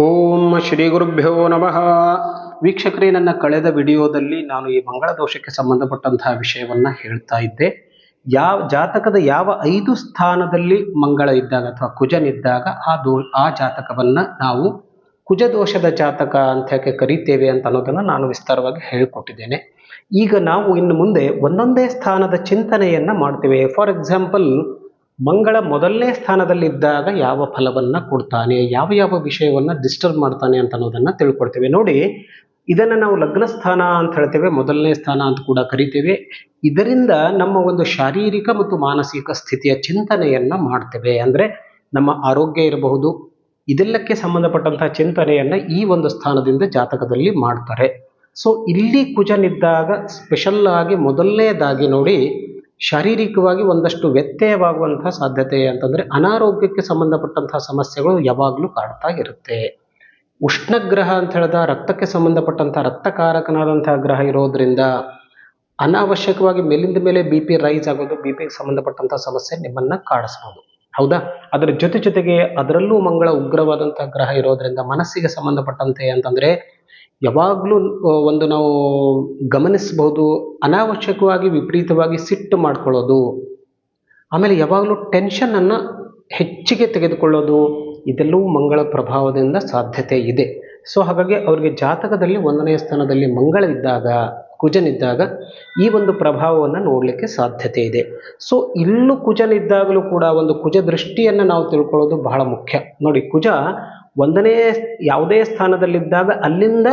ಓಂ ಶ್ರೀ ಗುರುಭ್ಯೋ ನಮಃ. ವೀಕ್ಷಕರೇ, ನನ್ನ ಕಳೆದ ವಿಡಿಯೋದಲ್ಲಿ ನಾನು ಈ ಮಂಗಳ ದೋಷಕ್ಕೆ ಸಂಬಂಧಪಟ್ಟಂತಹ ವಿಷಯವನ್ನ ಹೇಳ್ತಾ ಇದ್ದೆ. ಯಾವ ಜಾತಕದ ಯಾವ ಐದು ಸ್ಥಾನದಲ್ಲಿ ಮಂಗಳ ಇದ್ದಾಗ ಅಥವಾ ಕುಜನಿದ್ದಾಗ ಆ ದೋ, ಆ ಜಾತಕವನ್ನ ನಾವು ಕುಜ ದೋಷದ ಜಾತಕ ಅಂತ ಯಾಕೆ ಕರಿತೇವೆ ಅಂತ ಅನ್ನೋದನ್ನ ನಾನು ವಿಸ್ತಾರವಾಗಿ ಹೇಳಿಕೊಟ್ಟಿದ್ದೇನೆ. ಈಗ ನಾವು ಇನ್ನು ಮುಂದೆ ಒಂದೊಂದೇ ಸ್ಥಾನದ ಚಿಂತನೆಯನ್ನ ಮಾಡ್ತೇವೆ. ಫಾರ್ ಎಕ್ಸಾಂಪಲ್ ಮಂಗಳ ಮೊದಲನೇ ಸ್ಥಾನದಲ್ಲಿದ್ದಾಗ ಯಾವ ಫಲವನ್ನ ಕೊಡ್ತಾನೆ, ಯಾವ ಯಾವ ವಿಷಯವನ್ನ ಡಿಸ್ಟರ್ಬ್ ಮಾಡ್ತಾನೆ ಅಂತ ಅನ್ನೋದನ್ನ ತಿಳ್ಕೊಡ್ತೇವೆ ನೋಡಿ, ಇದನ್ನ ನಾವು ಲಗ್ನ ಸ್ಥಾನ ಅಂತ ಹೇಳ್ತೇವೆ, ಮೊದಲನೇ ಸ್ಥಾನ ಅಂತ ಕೂಡ ಕರಿತೇವೆ. ಇದರಿಂದ ನಮ್ಮ ಒಂದು ಶಾರೀರಿಕ ಮತ್ತು ಮಾನಸಿಕ ಸ್ಥಿತಿಯ ಚಿಂತನೆಯನ್ನ ಮಾಡ್ತೇವೆ. ಅಂದ್ರೆ ನಮ್ಮ ಆರೋಗ್ಯ ಇರಬಹುದು, ಇದೆಲ್ಲಕ್ಕೆ ಸಂಬಂಧಪಟ್ಟಂತಹ ಚಿಂತನೆಯನ್ನ ಈ ಒಂದು ಸ್ಥಾನದಿಂದ ಜಾತಕದಲ್ಲಿ ಮಾಡ್ತಾರೆ. ಸೊ ಇಲ್ಲಿ ಕುಜನಿದ್ದಾಗ ಸ್ಪೆಷಲ್ ಆಗಿ ಮೊದಲನೇದಾಗಿ ನೋಡಿ ಶಾರೀರಿಕವಾಗಿ ಒಂದಷ್ಟು ವ್ಯತ್ಯಯವಾಗುವಂತಹ ಸಾಧ್ಯತೆ ಅಂತಂದ್ರೆ ಅನಾರೋಗ್ಯಕ್ಕೆ ಸಂಬಂಧಪಟ್ಟಂತಹ ಸಮಸ್ಯೆಗಳು ಯಾವಾಗಲೂ ಕಾಡ್ತಾ ಇರುತ್ತೆ. ಉಷ್ಣಗ್ರಹ ಅಂತ ಹೇಳಿದ ರಕ್ತಕ್ಕೆ ಸಂಬಂಧಪಟ್ಟಂತಹ ರಕ್ತಕಾರಕನಾದಂತಹ ಗ್ರಹ ಇರೋದ್ರಿಂದ ಅನಾವಶ್ಯಕವಾಗಿ ಮೇಲಿಂದ ಮೇಲೆ ಬಿ ಪಿ ರೈಸ್ ಆಗೋದು, ಬಿ ಪಿಗೆ ಸಂಬಂಧಪಟ್ಟಂಥ ಸಮಸ್ಯೆ ನಿಮ್ಮನ್ನು ಕಾಡಿಸ್ಬೋದು. ಹೌದಾ? ಅದರ ಜೊತೆ ಜೊತೆಗೆ ಅದರಲ್ಲೂ ಮಂಗಳ ಉಗ್ರವಾದಂತಹ ಗ್ರಹ ಇರೋದ್ರಿಂದ ಮನಸ್ಸಿಗೆ ಸಂಬಂಧಪಟ್ಟಂತೆ ಅಂತಂದ್ರೆ ಯಾವಾಗಲೂ ಒಂದು ನಾವು ಗಮನಿಸಬಹುದು, ಅನಾವಶ್ಯಕವಾಗಿ ವಿಪರೀತವಾಗಿ ಸಿಟ್ಟು ಮಾಡ್ಕೊಳ್ಳೋದು. ಆಮೇಲೆ ಯಾವಾಗಲೂ ಟೆನ್ಷನನ್ನು ಹೆಚ್ಚಿಗೆ ತೆಗೆದುಕೊಳ್ಳೋದು, ಇದೆಲ್ಲವೂ ಮಂಗಳ ಪ್ರಭಾವದಿಂದ ಸಾಧ್ಯತೆ ಇದೆ. ಸೊ ಹಾಗಾಗಿ ಅವರಿಗೆ ಜಾತಕದಲ್ಲಿ ಒಂದನೇ ಸ್ಥಾನದಲ್ಲಿ ಮಂಗಳ ಇದ್ದಾಗ ಕುಜನಿದ್ದಾಗ ಈ ಒಂದು ಪ್ರಭಾವವನ್ನು ನೋಡಲಿಕ್ಕೆ ಸಾಧ್ಯತೆ ಇದೆ. ಸೊ ಇಲ್ಲೂ ಕುಜನಿದ್ದಾಗಲೂ ಕೂಡ ಒಂದು ಕುಜ ದೃಷ್ಟಿಯನ್ನು ನಾವು ತಿಳ್ಕೊಳ್ಳೋದು ಬಹಳ ಮುಖ್ಯ. ನೋಡಿ, ಕುಜ ಒಂದನೇ ಯಾವುದೇ ಸ್ಥಾನದಲ್ಲಿದ್ದಾಗ ಅಲ್ಲಿಂದ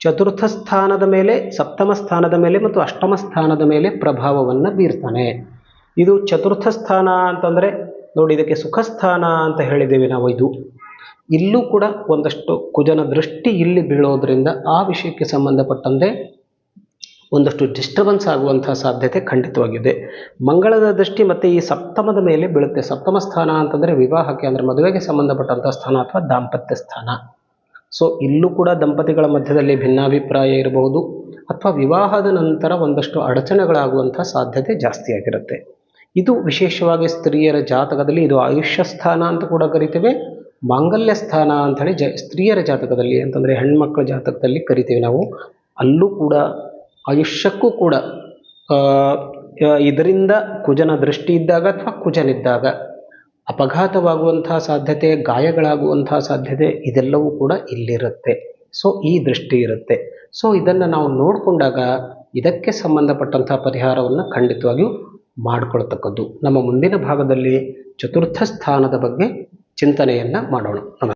ಚತುರ್ಥ ಸ್ಥಾನದ ಮೇಲೆ, ಸಪ್ತಮ ಸ್ಥಾನದ ಮೇಲೆ ಮತ್ತು ಅಷ್ಟಮ ಸ್ಥಾನದ ಮೇಲೆ ಪ್ರಭಾವವನ್ನು ಬೀರ್ತಾನೆ. ಇದು ಚತುರ್ಥ ಸ್ಥಾನ ಅಂತಂದರೆ, ನೋಡಿ, ಇದಕ್ಕೆ ಸುಖ ಸ್ಥಾನ ಅಂತ ಹೇಳಿದ್ದೇವೆ ನಾವು ಇದು. ಇಲ್ಲೂ ಕೂಡ ಒಂದಷ್ಟು ಕುಜನ ದೃಷ್ಟಿ ಇಲ್ಲಿ ಬೀಳೋದ್ರಿಂದ ಆ ವಿಷಯಕ್ಕೆ ಸಂಬಂಧಪಟ್ಟಂತೆ ಒಂದಷ್ಟು ಡಿಸ್ಟರ್ಬೆನ್ಸ್ ಆಗುವಂತಹ ಸಾಧ್ಯತೆ ಖಂಡಿತವಾಗಿದೆ. ಮಂಗಳದ ದೃಷ್ಟಿ ಮತ್ತು ಈ ಸಪ್ತಮದ ಮೇಲೆ ಬೀಳುತ್ತೆ. ಸಪ್ತಮ ಸ್ಥಾನ ಅಂತಂದರೆ ವಿವಾಹಕ್ಕೆ ಅಂದರೆ ಮದುವೆಗೆ ಸಂಬಂಧಪಟ್ಟಂಥ ಸ್ಥಾನ ಅಥವಾ ದಾಂಪತ್ಯ ಸ್ಥಾನ. ಸೊ ಇಲ್ಲೂ ಕೂಡ ದಂಪತಿಗಳ ಮಧ್ಯದಲ್ಲಿ ಭಿನ್ನಾಭಿಪ್ರಾಯ ಇರಬಹುದು ಅಥವಾ ವಿವಾಹದ ನಂತರ ಒಂದಷ್ಟು ಅಡಚಣೆಗಳಾಗುವಂಥ ಸಾಧ್ಯತೆ ಜಾಸ್ತಿ ಆಗಿರುತ್ತೆ. ಇದು ವಿಶೇಷವಾಗಿ ಸ್ತ್ರೀಯರ ಜಾತಕದಲ್ಲಿ ಇದು ಆಯುಷ್ಯ ಸ್ಥಾನ ಅಂತ ಕೂಡ ಕರಿತೇವೆ. ಮಾಂಗಲ್ಯ ಸ್ಥಾನ ಅಂಥೇಳಿ ಜ, ಸ್ತ್ರೀಯರ ಜಾತಕದಲ್ಲಿ ಅಂತಂದರೆ ಹೆಣ್ಮಕ್ಳ ಜಾತಕದಲ್ಲಿ ಕರಿತೇವೆ ನಾವು. ಅಲ್ಲೂ ಕೂಡ ಆಯುಷ್ಯಕ್ಕೂ ಕೂಡ ಇದರಿಂದ ಕುಜನ ದೃಷ್ಟಿ ಇದ್ದಾಗ ಅಥವಾ ಕುಜನಿದ್ದಾಗ ಅಪಘಾತವಾಗುವಂತಹ ಸಾಧ್ಯತೆ, ಗಾಯಗಳಾಗುವಂತಹ ಸಾಧ್ಯತೆ ಇದೆಲ್ಲವೂ ಕೂಡ ಇಲ್ಲಿರುತ್ತೆ. ಸೊ ಈ ದೃಷ್ಟಿ ಇರುತ್ತೆ. ಸೊ ಇದನ್ನು ನಾವು ನೋಡಿಕೊಂಡಾಗ ಇದಕ್ಕೆ ಸಂಬಂಧಪಟ್ಟಂತಹ ಪರಿಹಾರವನ್ನು ಖಂಡಿತವಾಗಿಯೂ ಮಾಡಿಕೊಳ್ತಕ್ಕದ್ದು. ನಮ್ಮ ಮುಂದಿನ ಭಾಗದಲ್ಲಿ ಚತುರ್ಥ ಸ್ಥಾನದ ಬಗ್ಗೆ ಚಿಂತನೆಯನ್ನು ಮಾಡೋಣ.